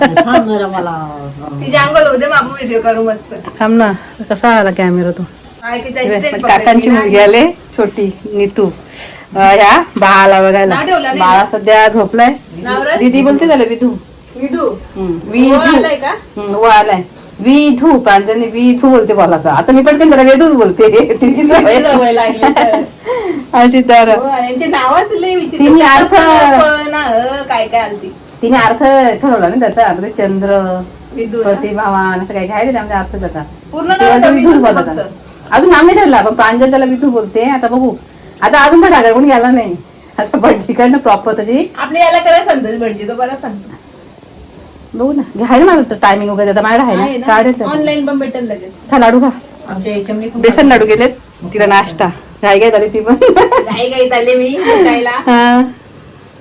थांब जरा मला तिच्या अंगोल होते मग आपण व्हिडिओ करू मस्त. थांब ना कसा आला कॅमेरा तो? काय हे काकांची मुलगी आले छोटी नीतू. अं, ह्या बाळाला बघायला. नाव ठेवलं नाही. बाळा सध्या झोपलाय? दीदी बोलते त्याला विधू. विधू? हम्म, विधू. आलाय का? हम्म, आलाय. विधू प्रांजली विधू बोलते बोलाचा आता मी पण त्याला वेदूच बोलते. तिची सवय. सवय लागली तर. अशी तर. हो, आणि यांचे नावच लय विचित्र. अर्थ- अ, काय काय आलती. तिने अर्थ ठरवला ना त्याचा अर्थ चंद्र? प्रतिभावान असं काय काय त्यामध्ये अर्थ त्याचा. पूर्ण नाव तेव्हा तो होतं विधूच विधूच बोलत होता. फक्त. अजून नाव नाही ठरला पण प्रांजल त्याला विधू बोलते. आता बघू. आता अजून पण ढागर पण गेला नाही. आता ठिकाण प्रॉपर त्याची आपल्या याला करा संतोष भटजी तो बरा सांगतो बघू ना. घ्यायला मला टायमिंग वगैरे आता माझ्या आहे ना? काढेल ऑनलाईन पण भेटेल लगेच. खा लाडू खा. आमच्या याच्यामध्ये पण बेसन लाडू गेलेत. तिला नाश्ता. घाई घाई झाली ती पण. काही काही चालले मी भेटायला. हा.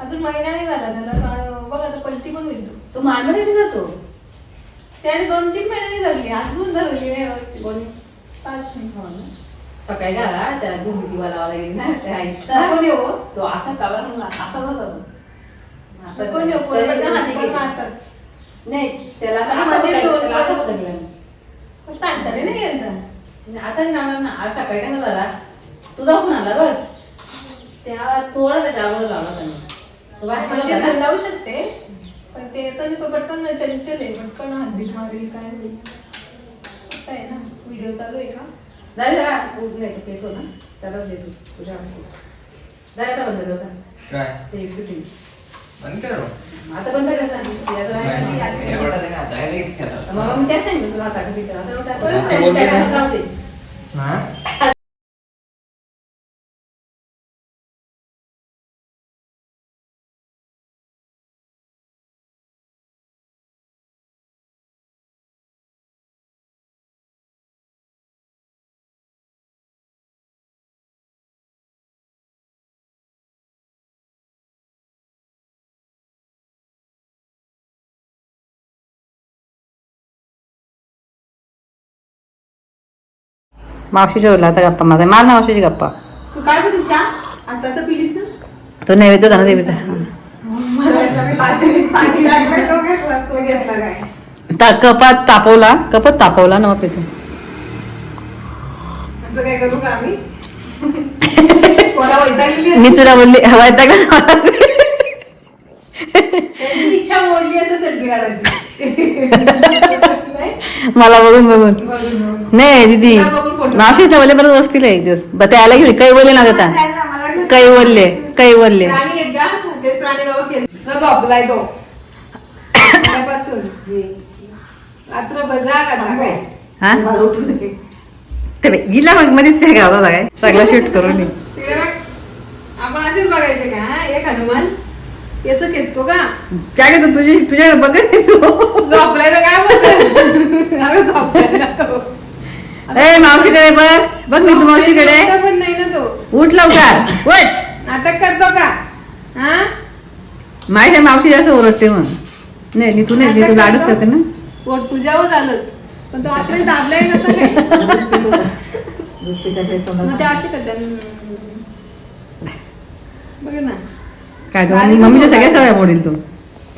अजून महिना नाही झाला त्याला. बघ आता पलटी पण होईल तो. मानमध्ये जातो? त्याने दोन तीन महिन्यांनी धरली. अजून धरली व्यवस्थित. पाच मिनिट सकाळी घाला त्याला घुमटी वाला गेली ना. त्या नेऊ हो. तो असा कावळा म्हणून असा होता पण मारतात. नाही त्याला. सांगता नाही यांचा नाही, आता ना. आज सकाळी काय झाला? तू जाऊन आला बघ. त्या थोडा त्याच्या अगोदर लावला त्याने ना. लावू शकते पण ते तर तो पटकन चंचल आहे पटकन हातबीत मारेल काय होईल असं आहे ना व्हिडिओ चालू आहे का जरा उठ नाही केस हो ना त्यालाच देतो तुझ्या हातात. जाय आता बंद करता काय ते. बंद करो आता बंद करता याचं आधी एवढा. मग मी सांगितलं तुला. आता बोलते दे. हा? मावशीच्या बोलला आता गप्पा माझा मार ना मावशीची गप्पा. तू काय बोलते चहा आता तर पिलीस ना. तो नैवेद्य झाला देवीचा. मला वाटलं मी पातेली पाणी लागलं तो घेतला तो घेतला काय? ता कपात तापवला कपात तापवला ना मग पितो असं काय करू का आम्ही? पोरा वैतागलेली मी तुला बोलली हवा का त्यांची इच्छा मोडली असं सेल्फी काढायची? मला बघून बघून. नाही दीदी. मावशीच्या बोलले परत बसतील एक दिवस. त्याला घेऊन काही बोलले ना आता. काही बोलले काही बोलले. हा? गेला मग मध्येच गावला काय? सगळा शूट करून. आपण असेच बघायचे का? एक हनुमान. केस खेचतो का काय तू तुझी तुझ्याकडे बघत. झोपलाय तर काय बोलतो झोपलाय ना तो. ए मावशीकडे बघ. बघ मी तू मावशीकडे. पण नाही ना तो. उठ लवकर. उठ. नाटक करतो का? हा? माहिती आहे मावशी जास्त ओरडते मग नाही नी तू नाही नी तू लाडच करते. ना. पोट तुझ्यावर आलं पण तो आतमध्ये दाबलाय नसं काय मग ते असे करतात. बघ ना. काय तू मम्मीच्या. सगळ्या सवय मोडील तू.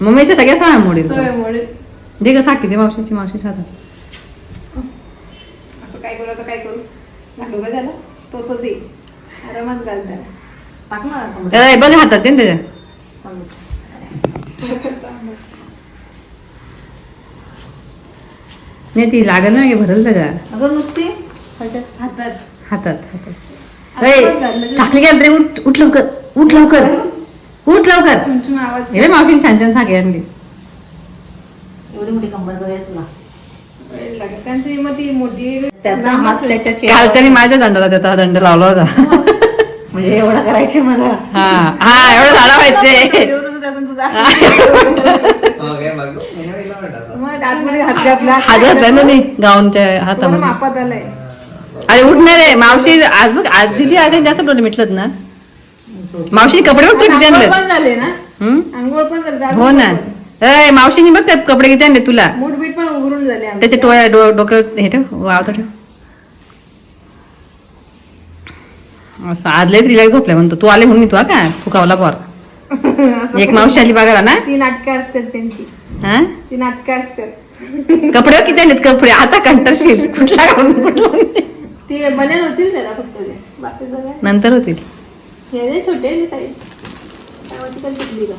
मम्मीच्या सगळ्या सवय मोडील तू. दे का साकी दे मावशीची मावशी खातात असं काय करू आता काय करू? घालू का त्याला? तोच दे. आरामात घाल त्याला. टाक ना बघ हातात दे त्याच्या. नाही ती लागल ना भरल त्याच्या. अगं नुसती. हातात. हातात हातात. रे उठ उठ लवकर उठ लवकर. उठ लवकर. हे मावशी छान छान आणली. एवढी मोठी कंबर बघाय तुला. त्यांची मग ती मोठी त्याचा हात त्याच्या काल चेहऱ्यावर- तरी माझ्या दंडाला त्याचा दंड लावला होता. म्हणजे एवढा करायचे मला. हा हा एवढं झाला हो. नाही गाऊनच्या हातामध्ये. अरे उठणार आहे मावशी आज बघ आज दिदी आज जास्त मिटलत ना. मावशी कपडे बघ किती आणले पण झाले ना? आंघोळ पण झाले हो ना. पण. अय मावशीने बघ कपडे किती आणले तुला. मूठ बीट पण उघडून झाले आमचे. त्याचे टोळ्या डो डोक्यावर हे ठेव वावता ठेव. असं आज लय रिलॅक्स झोपल्या म्हणतो. तू आले म्हणून तू का? तू कावला पोर. एक मावशी आली बघायला ना? ती नाटकं असतात त्यांची. हा? ती नाटकं असतात. कपडे बघ किती आणलेत कपडे. आता कंटरशील कुठला कुठला. ती बनेल होतील त्याला फक्त नंतर होतील. हे छोटे साईज काय माहिती कधी शिकली का?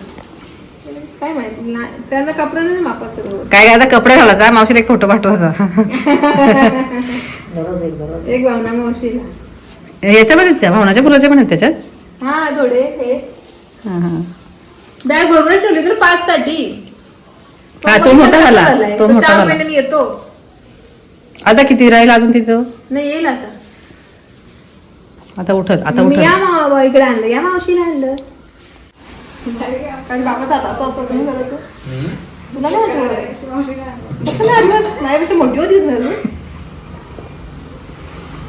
काय माहिती? ना त्यांना कपडा नाही मापा सर्व काय काय आता कपडे घालायचा मावशीला एक फोटो पाठवायचा. एक भावना मावशीला. याच्या पण आहेत त्या भावनाच्या फुलाच्या पण आहेत त्याच्यात? हा थोडे हे. हा हा. बॅग बरोबरच ठेवली तर पाच साठी. हा, तो मोठा झाला. तो मोठा चार झाला. महिन्यांनी येतो. आता किती राहील अजून तिथं? नाही येईल आता. आता उठत आता मी या उठत मा- इकडे आणलं या मावशीला आणलं. कारण बाबा जात असं असं नाही करायचं तुला काय आठवत? कसं नाही आठवत? माझ्यापेक्षा मोठी होतीच ना तू?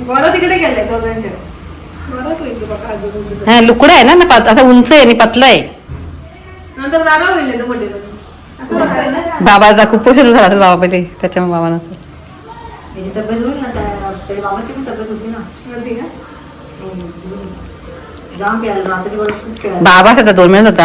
गौरव तिकडे गेलाय दोघांच्या. गौरव होईल बघा आजूबाजूला हा लुकडा आहे ना ना पात- असा उंच आहे आणि पतला आहे. नंतर दादा होईल तो मोठे. असं ना बाबाचा खूप पोषण झाला असेल बाबा पहिले त्याच्यामुळे बाबा नसेल त्याची तब्येत होईल ना त्या- त्याच्या बाबाची पण तब्येत होती ना. होती का जाम प्यायला रात्रीची बरोबर खूप प्यायला बाबा त्याचा दोन महिन्यात होता